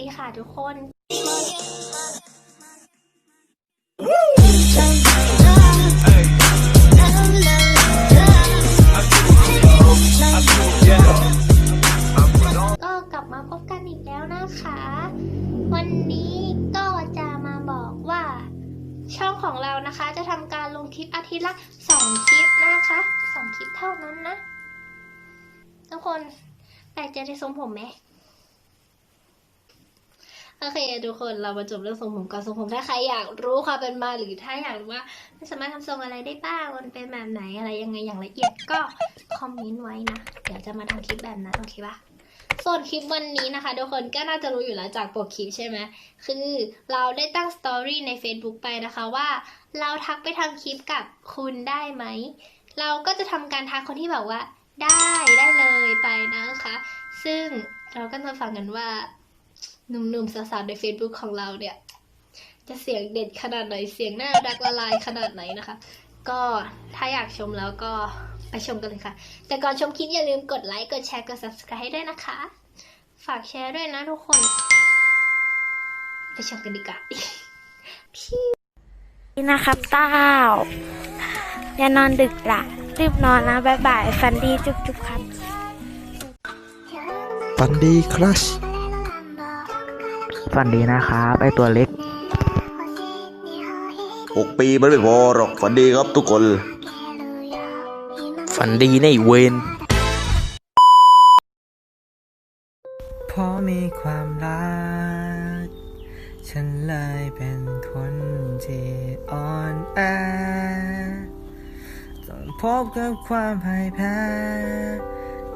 ดีค่ะทุกคนก็กลับมาพบกันอีกแล้วนะคะ วันนี้ก็จะมาบอกว่า ช่องของเรานะคะ จะทำการลงคลิปอาทิตย์ละสองคลิปนะคะสองคลิปเท่านั้นนะ ทุกคนแปลกใจในทรงผมไหม โอเคทุกคนเรามาจบเรื่องทรงผมก่อนทรงผมถ้าใครอยากรู้ความเป็นมาหรือถ้าอยากรู้ว่ามันสามารถทำทรงอะไรได้บ้างมันเป็นแบบไหนอะไรยังไงอย่างละเอียดก็คอมเมนต์ไว้นะ เดี๋ยวจะมาทำคลิปแบบนั้นโอเคปะส่วนคลิปวันนี้นะคะทุกคนก็น่าจะรู้อยู่แล้วจากปกคลิปใช่ไหมคือเราได้ตั้งสตอรี่ใน Facebook ไปนะคะว่าเราทักไปทำคลิปกับคุณได้ไหม เราก็จะทำการทักคนที่แบบว่า ได้ได้เลยไปนะคะ ซึ่งเราก็จะฟังกันว่า หนุ่มๆสาวๆใน Facebook ของเราเนี่ย จะเสียงเด็ดขนาดไหนเสียงน่ารักละลายขนาดไหนนะคะ ก็ถ้าอยากชมแล้วก็ไปชมกันเลยค่ะ แต่ก่อนชมคลิปอย่าลืมกดไลค์กดแชร์กด subscribe ให้ด้วยนะคะ ฝากแชร์ด้วยนะทุกคน ไปชมกันดีกว่านี่นะครับเต้าอย่านอนดึกละรีบนอนนะบ๊ายบายฝันดีจุ๊บจุ๊บครับฝันดีครัช ฝันดีนะครับไอตัวเล็กหกปีมันไม่พอหรอกฝันดีครับทุกคน ฝันดีในเวนเพราะมีความรัก ฉันเลยเป็นคนที่อ่อนแอต้องพบกับความพ่ายแพ้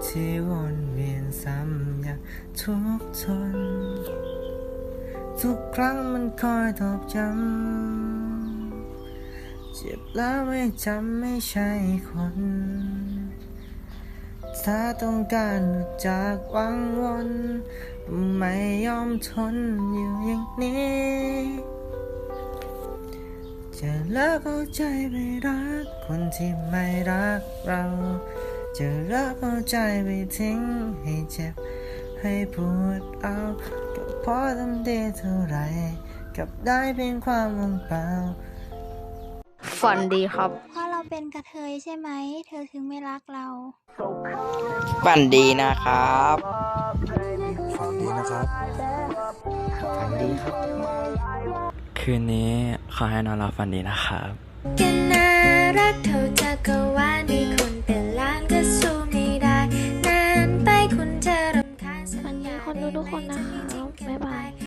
ที่วนเวียนซ้ำอย่างทุกข์ทน ทุกครั้งมันคอยตอบย้ำเจ็บแล้วไม่จำไม่ใช่คน ถ้าต้องการจากวังวนไม่ยอมทนอยู่อย่างนี้ จะเลิกเอาใจไปรักคนที่ไม่รักเรา จะเลิกเอาใจไปทิ้งให้เจ็บให้ปวดเอา พราะทำดีเท่าไหรกับได้เพียงความว่างเปล่าฝันดีครับ เพราะเราเป็นกระเทยใช่ไหม เธอถึงไม่รักเรา ฝันดีนะครับฝันดีนะครับฝันดีครับ คืนนี้ขอให้นอนหลับฝันดีนะครับกันน่ารักเท่าจักรวาลมีคน